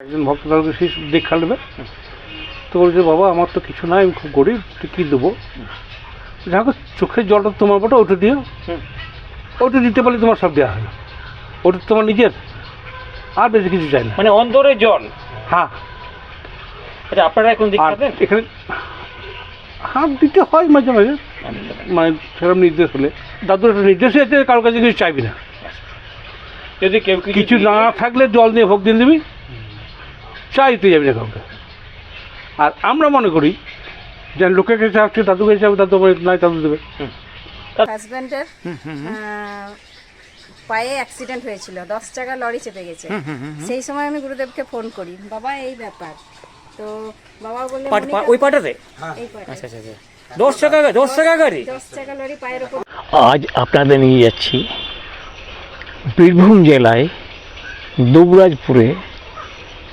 একজন ভক্ত তাদেরকে সেই দীক্ষা নেবে। তো বলছে বাবা আমার তো কিছু নাই আমি খুব গরিব তুই কী দেবো? যাই হোক চোখের জলটা তোমার বটে ওটা দিও। ওটা দিতে পারলে তোমার সব দেওয়া হয় ওটা তোমার নিজের আর বেশি কিছু চাই না। মানে অন্তরে জল? হ্যাঁ। এটা আপনারা এখন আর দীক্ষা দেন? এখানে হাত দিতে হয় মাঝে মাঝে মানে সেরকম নির্দেশ হলে। দাদুর একটা নির্দেশই আছে কারোর কাছে কিছু চাইবি না। যদি কেউ কিছু না থাকলে জল দিয়ে ভোগ দিয়ে দিবি। চাইতে যাবি না কাউকে আর আমরা মনে করি যে লোকের কাছে চাচ্ছি দাদু কাছে যাবে দাদু বলে নাই দাদু দেবে। হাজব্যান্ডের পায়ে অ্যাক্সিডেন্ট হয়েছিল দশ টাকা লরি চেপে গেছে। সেই সময় আমি গুরুদেবকে ফোন করি বাবা এই ব্যাপার। তো বাবা বললে ওই পাটাতে? এই পাটে। আচ্ছা আচ্ছা আচ্ছা। দশ টাকা দশ টাকা গাড়ি? দশ টাকা লরি পায়ের ওপর আজ আপনাদের নিয়ে যাচ্ছি বীরভূম জেলায় দুবরাজপুরে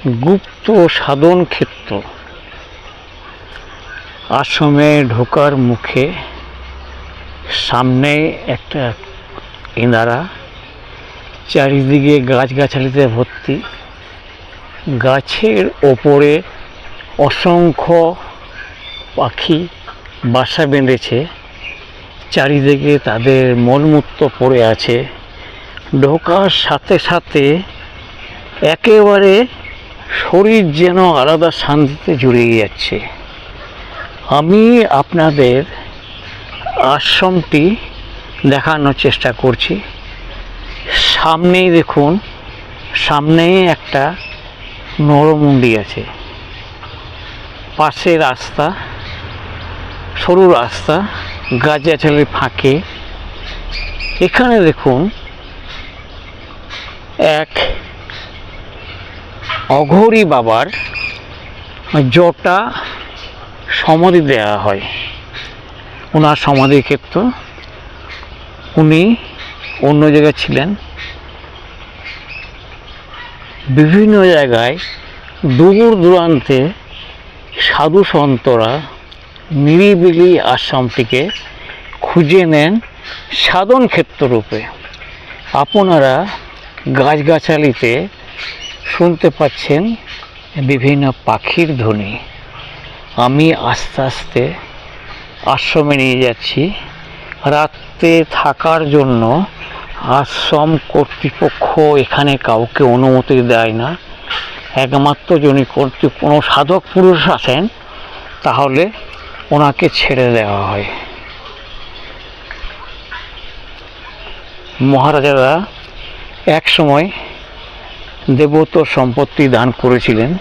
গুপ্ত সাধন ক্ষেত্র। আশ্রমে ঢোকার মুখে সামনে একটা ইনারা, চারিদিকে গাছগাছালিতে ভর্তি। গাছের ওপরে অসংখ্য পাখি বাসা বেঁধেছে। চারিদিকে তাদের মলমূত্র পড়ে আছে। ঢোকার সাথে সাথে একেবারে শরীর যেন আলাদা শান্তিতে জুড়িয়ে যাচ্ছে। আমি আপনাদের আশ্রমটি দেখানোর চেষ্টা করছি। সামনেই দেখুন সামনেই একটা নরমুন্ডি আছে। পাশে রাস্তা, সরু রাস্তা, গাছগাছালি ফাঁকে। এখানে দেখুন, এক অঘরী বাবার জটা সমাধি দেওয়া হয়। ওনার সমাধি ক্ষেত্র। উনি অন্য জায়গায় ছিলেন। বিভিন্ন জায়গায় দূর দূরান্তে সাধু সন্তরা নিরিবিলি আশ্রমটিকে খুঁজে নেন সাধন ক্ষেত্র রূপে। আপনারা গাছগাছালিতে শুনতে পাচ্ছেন বিভিন্ন পাখির ধ্বনি। আমি আস্তে আস্তে আশ্রমে নিয়ে যাচ্ছি। রাত্রে থাকার জন্য আশ্রম কর্তৃপক্ষ এখানে কাউকে অনুমতি দেয় না। একমাত্র যদি কর্তৃ কোনো সাধক পুরুষ আসেন তাহলে ওনাকে ছেড়ে দেওয়া হয়। মহারাজারা এক সময় দেবত সম্পত্তি দান করেছিলেন।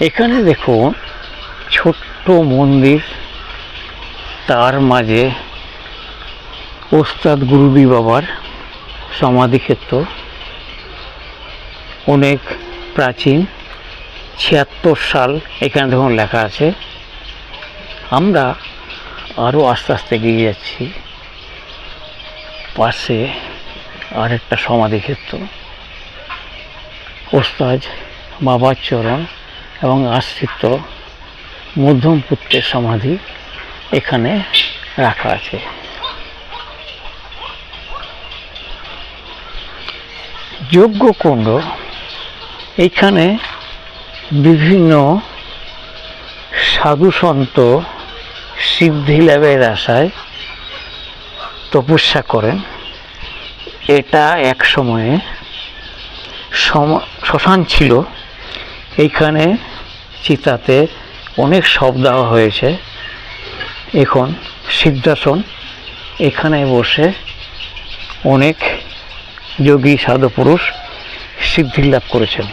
এখানে দেখুন ছোট্ট মন্দির, তার মাঝে ওস্তাদ গুরুদি বাবার সমাধিক্ষেত্র অনেক প্রাচীন, ছিয়াত্তর সাল, এখানে দেখুন লেখা আছে। আমরা আরও আস্তে আস্তে এগিয়ে যাচ্ছি। পাশে আরেকটা সমাধিক্ষেত্র ওস্তাজ বাবার চরণ এবং আশ্রিত মধ্যম পুত্রের সমাধি এখানে রাখা আছে। যজ্ঞকুণ্ড এখানে বিভিন্ন সাধু সন্ত সিদ্ধি লাভের আশায় তপস্যা করেন। এটা এক সময়ে শ্মশান ছিল। এইখানে চিতাতে অনেক সব দেওয়া হয়েছে। এখন সিদ্ধাসন, এখানে বসে অনেক যোগী সাধু পুরুষ সিদ্ধি লাভ করেছেন।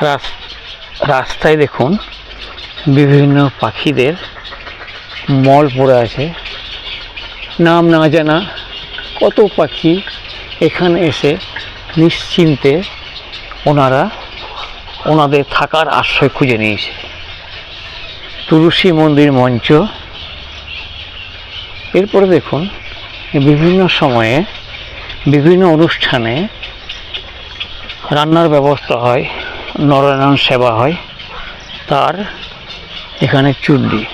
রাস- রাস্তায় দেখুন বিভিন্ন পাখিদের মল পড়ে আছে। নাম না জানা কত পাখি এখানে এসে নিশ্চিন্তে ওনারা ওনাদের থাকার আশ্রয় খুঁজে নিয়েছে। তুলসী মন্দির মঞ্চ। এরপরে দেখুন, বিভিন্ন সময়ে, বিভিন্ন অনুষ্ঠানে রান্নার ব্যবস্থা হয়, নরনারায়ণ সেবা হয়, তার এখানে চুল্লি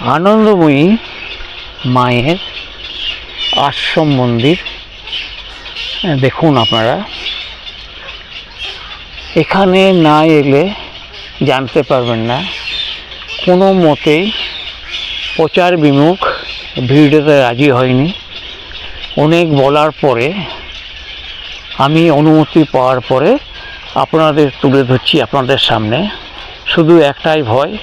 আনন্দময়ী মায়ের আশ্রম মন্দির। দেখুন আপনারা। এখানে না এলে জানতে পারবেন না। কোনো মতেই প্রচার বিমুখ ভিড়তে রাজি হয়নি। অনেক বলার পরে আমি অনুমতি পাওয়ার পরে আপনাদের তুলে ধরছি আপনাদের সামনে। শুধু একটাই ভয়,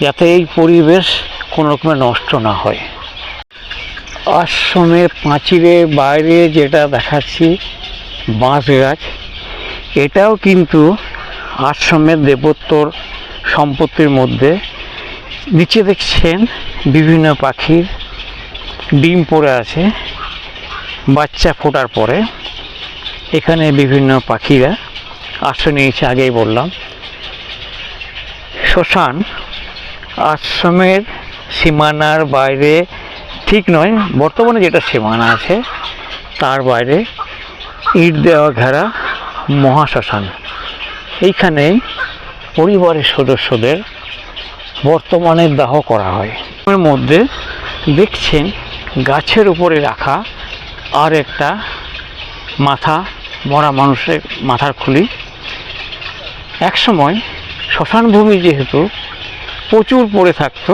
যাতে এই পরিবেশ কোনো রকমে নষ্ট না হয়। আশ্রমের পাঁচিলের বাইরে যেটা দেখাচ্ছি, বাঁশ গাছ, এটাও কিন্তু আশ্রমের দেবত্বর সম্পত্তির মধ্যে। নিচে দেখছেন বিভিন্ন পাখির ডিম পড়ে আছে, বাচ্চা ফোটার পরে। এখানে বিভিন্ন পাখিরা আশ্রয় নিয়েছে, আগেই বললাম। শ্মশান, আশ্রমের সীমানার বাইরে ঠিক নয়। বর্তমানে যেটা সীমানা আছে, তার বাইরে ইট দেওয়া ঘেরা মহাশ্মশান। এইখানে পরিবারের সদস্যদের বর্তমানে দাহ করা হয়। এর মধ্যে দেখছেন গাছের উপরে রাখা আর একটা মাথা, মরা মানুষের মাথার খুলি। একসময় শ্মশান ভূমি যেহেতু প্রচুর পড়ে থাকতো,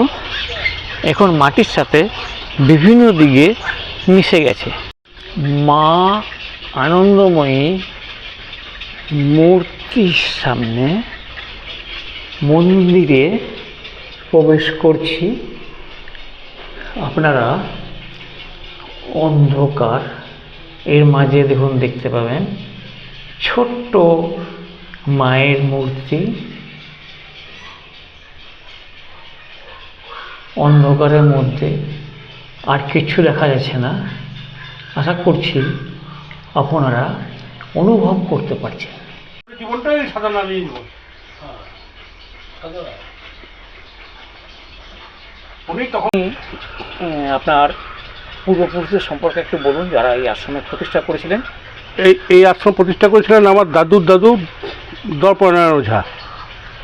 এখন মাটির সাথে বিভিন্ন দিকে মিশে গেছে। মা আনন্দময়ী মূর্তির সামনে মন্দিরে প্রবেশ করছি। আপনারা অন্ধকার, এর মাঝে দেখুন, দেখতে পাবেন ছোট্ট মায়ের মূর্তি। অন্ধকারের মধ্যে আর কিছু দেখা যাচ্ছে না। আশা করছি আপনারা অনুভব করতে পারছেন। জীবনটাই উনি তখন আপনার পূর্বপুরুষদের সম্পর্কে একটু বলুন যারা এই আশ্রমের প্রতিষ্ঠা করেছিলেন। এই এই আশ্রম প্রতিষ্ঠা করেছিলেন আমার দাদুর দাদু দর্পনারায়ণ ওঝা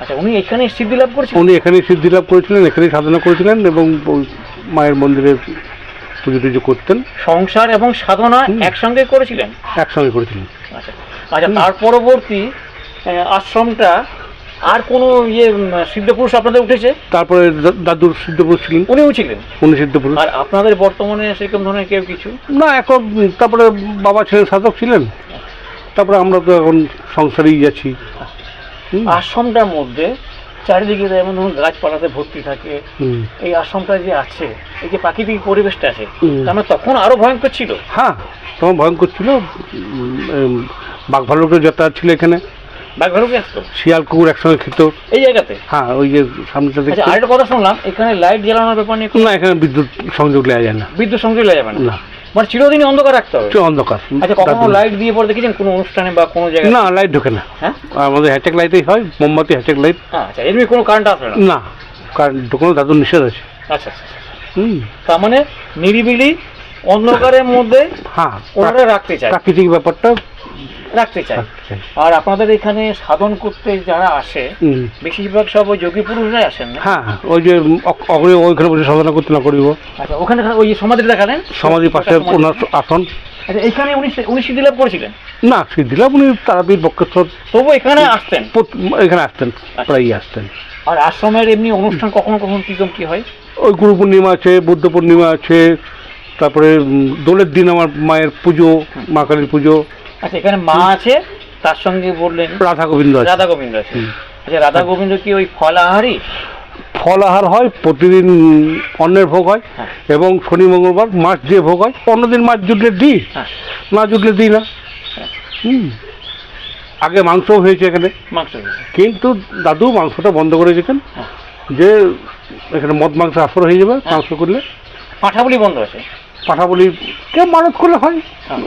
আচ্ছা উনি এখানে সিদ্ধি লাভ করেছিলেন? উনি এখানেই সিদ্ধি লাভ করেছিলেন এখানেই সাধনা করেছিলেন এবং মায়ের মন্দিরে পুজো টুজো করতেন। সংসার এবং সাধনা। একসঙ্গে করেছিলেন? একসঙ্গে করেছিলেন। আচ্ছা আচ্ছা তার পরবর্তী আশ্রমটা আর কোনো ইয়ে সিদ্ধপুরুষ আপনাদের উঠেছে? তারপরে দাদুর সিদ্ধপুরুষ ছিলেন। উনিও ছিলেন? উনি সিদ্ধপুরুষ। আর আপনাদের বর্তমানে সেরকম ধরনের কেউ কিছু? না এখন তারপরে বাবা ছেলে সাধক ছিলেন। তারপরে আমরা তো এখন সংসারেই যাচ্ছি আশ্রমটার মধ্যে চারিদিকে যেমন ধরুন গাছপালাতে ভর্তি থাকে এই আশ্রমটা যে আছে এই যে প্রাকৃতিক পরিবেশটা আছে তার মানে তখন আরও ভয়ঙ্কর ছিল। হ্যাঁ তখন ভয়ঙ্কর ছিল। বাঘ ভালুকের যাতায়াত ছিল এখানে। বাঘ ভালুকে আসতো? শিয়াল কুকুর একসঙ্গে খেত। এই জায়গাতে? হ্যাঁ ওই যে সামনেটা আচ্ছা দেখতে আরেকটা কথা শুনলাম এখানে লাইট জ্বালানোর ব্যাপার নিয়ে না এখানে বিদ্যুৎ সংযোগ নেওয়া যায় না। বিদ্যুৎ সংযোগ লাগা যাবে না। মানে চিরদিনই অন্ধকার রাখতে হবে? অন্ধকার। আচ্ছা কখনো লাইট দিয়ে পরে দেখেছেন কোনো অনুষ্ঠানে বা কোনো জায়গায়? না লাইট ঢোকে না। হ্যাঁ? আমাদের হ্যাচেক লাইটেই হয় মোমবাতি হ্যাচেক লাইট আচ্ছা এমনি কোনো কারেন্ট আসবে না? না কারেন্ট ঢোকানো দাদুর নিষেধ আছে। আচ্ছা আচ্ছা আচ্ছা। হুম। তার মানে নিরিবিলি অন্ধকারের মধ্যে হ্যাঁ ওনারা রাখতে চায়। প্রাকৃতিক ব্যাপারটা রাখতে চায়। রাখতে চাই। আর আপনাদের এখানে সাধন করতে যারা আসে বেশিরভাগ সব ওই যোগী পুরুষরাই আসেন না? হ্যাঁ ওই যে ওইখানে বসে সাধনা করতে না করিব। আচ্ছা ওখানে ওই যে সমাধি দেখালেন? সমাধির পাশে। ওনার আসন। আচ্ছা এখানে উনি উনি সিদ্ধি লাভ করেছিলেন? না সিদ্ধিলাম উনি তারাপীঠ বক্ষেশ্বর তবু এখানে আসতেন? এখানে আসতেন প্রায়ই আসতেন। আর আশ্রমের এমনি অনুষ্ঠান কখনো কখনো কীরকম কি হয়? ওই গুরু পূর্ণিমা আছে বুদ্ধ পূর্ণিমা আছে তারপরে দোলের দিন আমার মায়ের পুজো মা কালীর পুজো। আচ্ছা এখানে মা আছে তার সঙ্গে বললেন রাধা গোবিন্দ আছে। রাধা গোবিন্দ আছে আচ্ছা রাধা গোবিন্দ কি ওই ফল আহারই? ফল আহার হয় প্রতিদিন অন্নের ভোগ হয় হ্যাঁ। এবং শনি মঙ্গলবার মাছ দিয়ে ভোগ হয়। অন্যদিন মাছ জুটলে দিই হ্যাঁ। না জুটলে দিই না। আগে মাংসও হয়েছে এখানে। মাংস কিন্তু দাদু মাংসটা বন্ধ করে দিতেন হ্যাঁ। যে এখানে মদ মাংস আসর হয়ে যাবে মাংস করলে। পাঁঠাবলি বন্ধ আছে? পাঠা বলি কেউ মানত করলে হয়।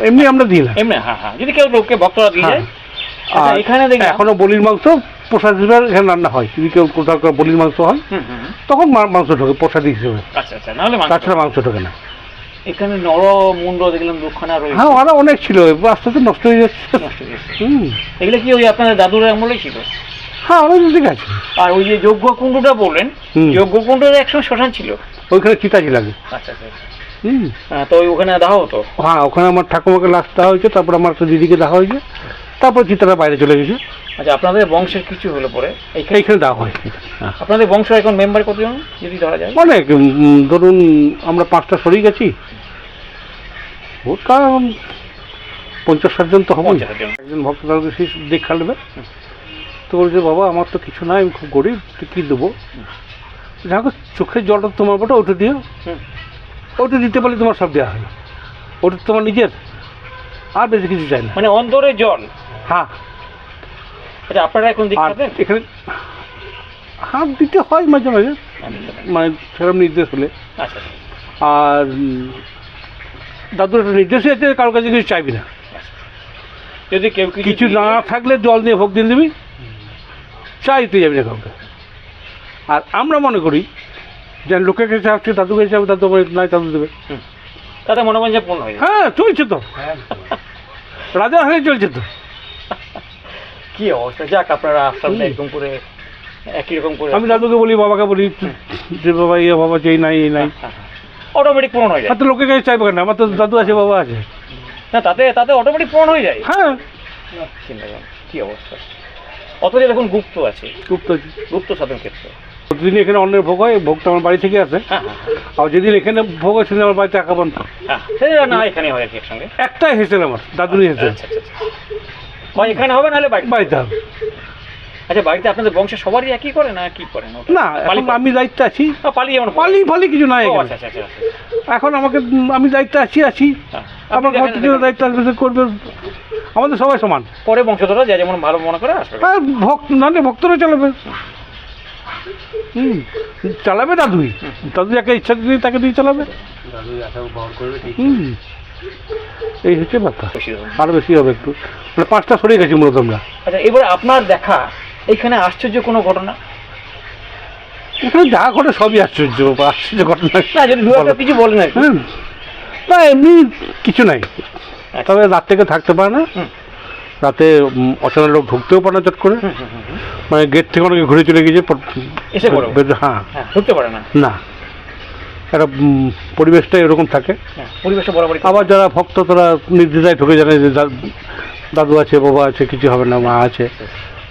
এমনি আমরা দিই না এমনি হ্যাঁ হ্যাঁ। যদি কেউ লোককে ভক্তরা দিয়ে যায়। আচ্ছা আর এখানে এখনও বলির মাংস প্রসাদ হিসেবে এখানে রান্না হয়। যদি কেউ কোথাও কেউ বলির মাংস হয়। তখন মাংস ঢোকে প্রসাদ হিসেবে। আচ্ছা আচ্ছা মাংস তাছাড়া মাংস ঢোকে না। এখানে নর মুন্ড দেখলাম দুখানা রয়েছে। হ্যাঁ ওরা অনেক ছিল আস্তে আস্তে নষ্ট হয়ে যাচ্ছে। নষ্ট হয়ে। এগুলো কি ওই দাদুর আমলেই ছিল? হ্যাঁ অনেক ঠিক আছে আর ওই যে যজ্ঞ কুণ্ডটা বললেন। যজ্ঞ কুণ্ডের একসময় শ্মশান ছিল। ওইখানে চিতা লাগে। আচ্ছা আচ্ছা আচ্ছা। হুম। হ্যাঁ, তো ওই ওখানে দেখা হতো? হ্যাঁ ওখানে আমার ঠাকুমাকে লাশ দেওয়া হয়েছে তারপর আমার একটা দিদিকে দেওয়া হয়েছে। তারপর চিতারা বাইরে চলে গেছে আচ্ছা আপনাদের বংশের কিছু হলো পরে এইখানে দেওয়া হয়। হ্যাঁ। আপনাদের বংশ এখন মেম্বার কতজন যদি ধরা যায়? অনেক ধরুন আমরা পাঁচটা সরেই গেছি। ওটা পঞ্চাশ ষাট জন তো হবে। একজন ভক্ত তাদের সেই দেখা নেবে। তো বলছে বাবা আমার তো কিছু নাই আমি খুব গরিব তো কী দেবো? যাক চোখের জলটা তোমার বটে ওটা দিও। ওটা দিতে পারলে তোমার সব দেওয়া হয় ওটা তোমার নিজের। আর বেশি কিছু চাই না। মানে অন্তরে জল। হ্যাঁ। আচ্ছা আপনারা এখন আর দেখতে এখানে হাত দিতে হয় মাঝে মাঝে মানে সেরকম নির্দেশ হলে। আচ্ছা। আর দাদুর একটা নির্দেশই আছে কারোর কাছে কিছু চাইবি না। যদি কেউ কিছু না থাকলে জল দিয়ে ভোগ দিয়ে দিবি চাইতে যাবি না কাউকে। আর আমরা মনে করি যে লোকের কাছে আসছে দাদু কাছে যাবে দাদু নাই দাদু দেবে। তাতে মনোবাঞ্ছা পূর্ণ হয়ে হ্যাঁ চলছে তো। রাজা হয়ে চলছে তো। কি অবস্থা? যাক আপনারা হুম। একদম করে একই রকম করে। আমি দাদুকে বলি বাবাকে বলি যে বাবা ইয়ে বাবা চাই নাই এই নাই। অটোমেটিক পূরণ হয়ে যায়। তো লোকের কাছে চাইব কেন? আমার তো দাদু আছে বাবা আছে। না তাতে তাতে অটোমেটিক পূরণ হয়ে যায়। হ্যাঁ। চিন্তা কি অবস্থা? অথচ দেখুন গুপ্ত আছে। গুপ্ত গুপ্ত সাধন ক্ষেত্র। প্রতিদিন এখানে অন্যের ভোগ হয় ভোগটা আমার বাড়ি থেকে আসে। হ্যাঁ হ্যাঁ আর যেদিন এখানে ভোগ হয় সেদিন আমার বাড়িতে একা বন্ধ। হ্যাঁ না এখানে হয় একসঙ্গে। একটাই হেসেল আমার দাদুরই হেসেল। আচ্ছা আচ্ছা আচ্ছা। হয় এখানে হবে নাহলে বাড়ি বাড়িতে হবে। আচ্ছা বাড়িতে আপনাদের বংশে সবারই একই করে না কি করেন? না এখন আমি দায়িত্বে আছি। পালি যেমন করে। পালি ফালি কিছু নাই আচ্ছা আচ্ছা আচ্ছা। এখন আমাকে আমি দায়িত্বে আছি আছি। হ্যাঁ। আমার ঘর থেকে দায়িত্ব আসবে করবে। আমাদের সবাই সমান। পরে বংশধররা যা যেমন ভালো মনে করে আসবে। ভক্ত নাহলে ভক্তরা চালাবে। হুম চালাবে দাদুই। দাদু যাকে ইচ্ছা দিয়ে তাকে দিয়ে চালাবে। হুম। এই হচ্ছে ব্যাপার বেশি হবে। আরও বেশি হবে একটু। মানে পাঁচটা সরে গেছি মূলত আমরা। আচ্ছা এবার আপনার দেখা এখানে আশ্চর্য কোনো ঘটনা? এখানে যা ঘটে সবই আশ্চর্য আশ্চর্য ঘটনা। বলো। কিছু কি। হুম। না এমনি কিছু নাই। তবে রাত থেকে থাকতে পারে না। রাতে অচেনা লোক ঢুকতেও পারে না চট করে। মানে গেট থেকে অনেকে ঘুরে চলে গেছে এসে হ্যাঁ। হ্যাঁ ঢুকতে পারে না। না। একটা পরিবেশটা এরকম থাকে। হ্যাঁ, পরিবেশটা বরাবরই আবার যারা ভক্ত তারা নির্দ্বিধায় ঢুকে জানে যে দাদু আছে বাবা আছে কিছু হবে না মা আছে।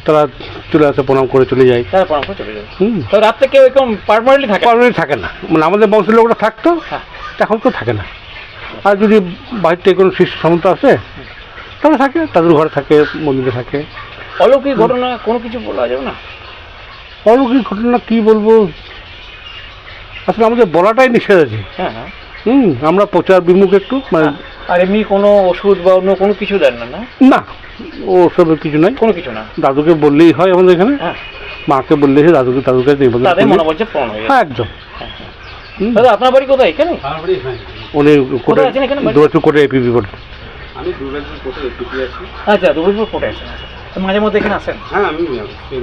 তারা চলে আসে প্রণাম করে চলে যায়। তারা চলে হুম। রাত্রে কেউ এরকম পারমানেন্টলি থাকে? না? পারমানেন্ট থাকে না। মানে আমাদের বংশের লোকরা থাকতো হ্যাঁ। এখন তো থাকে না। আর যদি বাইরে থেকে কোনো শিশু সামন্ত আসে তাহলে থাকে তাদের ঘরে থাকে মন্দিরে থাকে। অলৌকিক ঘটনা কোনো কিছু বলা যাবে না? অলৌকিক ঘটনা কী বলব? আসলে আমাদের বলাটাই নিষেধ আছে। হ্যাঁ হ্যাঁ। হুম আমরা প্রচার বিমুখ একটু মানে আর এমনি কোনো ওষুধ বা অন্য কোনো কিছু দেন না না? না ও সবের কিছু নাই। কোনো কিছু না। দাদুকে বললেই হয় আমাদের এখানে। হ্যাঁ। মাকে বললেই হয় দাদুকে দাদুকে নিবেদন তাদের করলেই- মনোবলটা পূরণ হয়ে হ্যাঁ একদম। হুম। দাদা আপনার বাড়ি কোথায় এখানে? উনি কোটে আছেন এখানে বাড়ি? দুয়াচু কোটে এপিপি করে আমি দুর্গাপুর কোর্টে এপিপি আছি। আচ্ছা দুর্গাপুর কোর্টে আছেন। তো মাঝে মধ্যে এখানে আসেন? হ্যাঁ আমি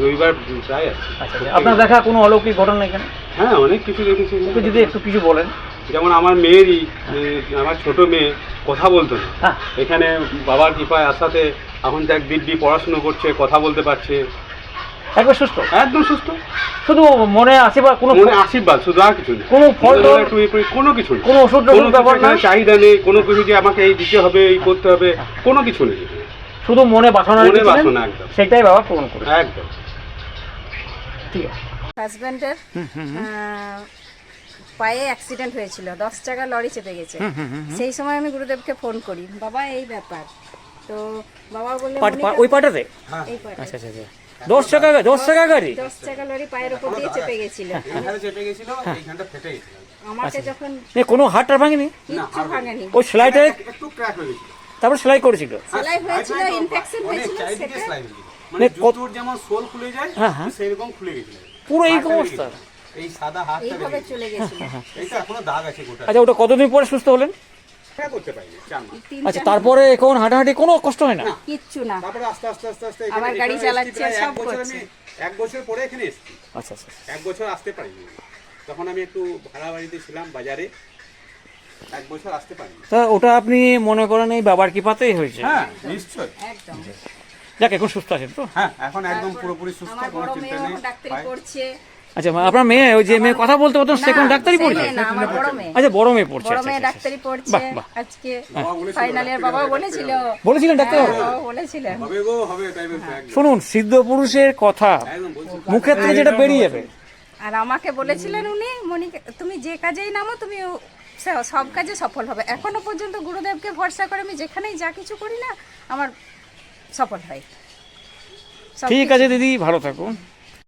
রবিবার প্রায় আছি আচ্ছা আচ্ছা। আপনার দেখা কোনো অলৌকিক ঘটনা এখানে? হ্যাঁ অনেক কিছু দেখেছি। একটু যদি একটু কিছু বলেন। যেমন আমার মেয়েরই আমার ছোট মেয়ে কথা বলতো না। হ্যাঁ। এখানে বাবার কৃপায় আসাতে এখন দেখ দিব্যি পড়াশুনো করছে কথা বলতে পারছে। একবার সুস্থ? একদম সুস্থ। শুধু মনে আসে বা কোনো মনে আশীর্বাদ শুধু আর কিছু নেই কোনো ফল কোনো কিছু নেই কোনো ওষুধ কোনো চাহিদা নেই কোনো কিছু যে আমাকে এই দিতে হবে এই করতে হবে কোনো কিছু নেই। শুধু মনে বাসনা রেখেছিলেন, বাসনা একদম। সেটাই বাবা পূরণ করে একদম। ঠিক আছে। হাজব্যান্ডের পায়ে অ্যাক্সিডেন্ট হয়েছিল দশ টাকা লরি চেপে গেছে। সেই সময় আমি গুরুদেবকে ফোন করি বাবা এই ব্যাপার। তো বাবা পা- ওই পাটাতে? এই পাটে। আচ্ছা আচ্ছা আচ্ছা। দশ টাকা দশ টাকা গাড়ি? দশ টাকা লরি পায়ের উপর দিয়ে চেপে গেছিল। চেপে গেছিল এইখানটা ফেটে গেছিল। আমাকে যখন কোনো হাটটা ভাঙেনি? কিচ্ছু ভাঙেনি। ওই সেলাইটা একটু ক্র্যাক হয়ে গেছিল। তারপর সেলাই করেছিল। সেলাই হয়েছিল ইনফেকশন হয়েছিল চারিদিকে সেটা সেলাই হয়ে গেছিল। মানে মানে জুতোর যেমন সোল খুলে যায় হ্যাঁ, হ্যাঁ। সেরকম খুলে গেছিল। পুরো এই অবস্থা। এই সাদা হাতটা এইভাবে চলে গেছিল। গেছিল। এইটা এখনও দাগ আছে গোটা। আচ্ছা ওটা কতদিন পরে সুস্থ হলেন? হ্যাঁ আচ্ছা তারপরে এখন হাঁটাহাঁটি কোনো কষ্ট হয় না? কিচ্ছু না। তারপরে আস্তে আস্তে আস্তে আস্তে এখানে- গাড়ি চালাচ্ছে, সব এক বছর করছে। এক বছর পরে এখানে এসেছি। আচ্ছা আচ্ছা এক বছর আসতে পারিনি। তখন আমি একটু ভাড়া বাড়িতে ছিলাম বাজারে। এক বছর আসতে পারিনি। তা ওটা আপনি মনে করেন এই বাবার কৃপাতেই হয়েছে। হ্যাঁ নিশ্চয় একদম। যাক এখন সুস্থ আছেন তো? হ্যাঁ এখন একদম পুরোপুরি সুস্থ কোনো চিন্তা নেই। ডাক্তারি পায়ে- আচ্ছা আপনার মেয়ে ওই যে মেয়ে কথা বলতে পারতো সেখানে ডাক্তারি পড়ছে? মেয়ে না আমার বড় মেয়ে। আচ্ছা বড় মেয়ে পড়ছে বড় আচ্ছা, মেয়ে আচ্ছা, ডাক্তারি পড়ছে। বাহ, বাহ। আজকে ফাইনাল ইয়ার বাবা বলেছিল। বলেছিলেন ডাক্তার হ্যাঁ, বাবা বলেছিলেন। হবে গো হবে শুনুন সিদ্ধ পুরুষের কথা মুখের থেকে যেটা বেরিয়ে যাবে। আর আমাকে বলেছিলেন উনি মনিকা তুমি যে কাজেই নামো তুমি সব কাজে সফল হবে। এখনও পর্যন্ত গুরুদেবকে ভরসা করে আমি যেখানেই যা কিছু করি না আমার সফল হয়। ঠিক আছে দিদি ভালো থাকুন।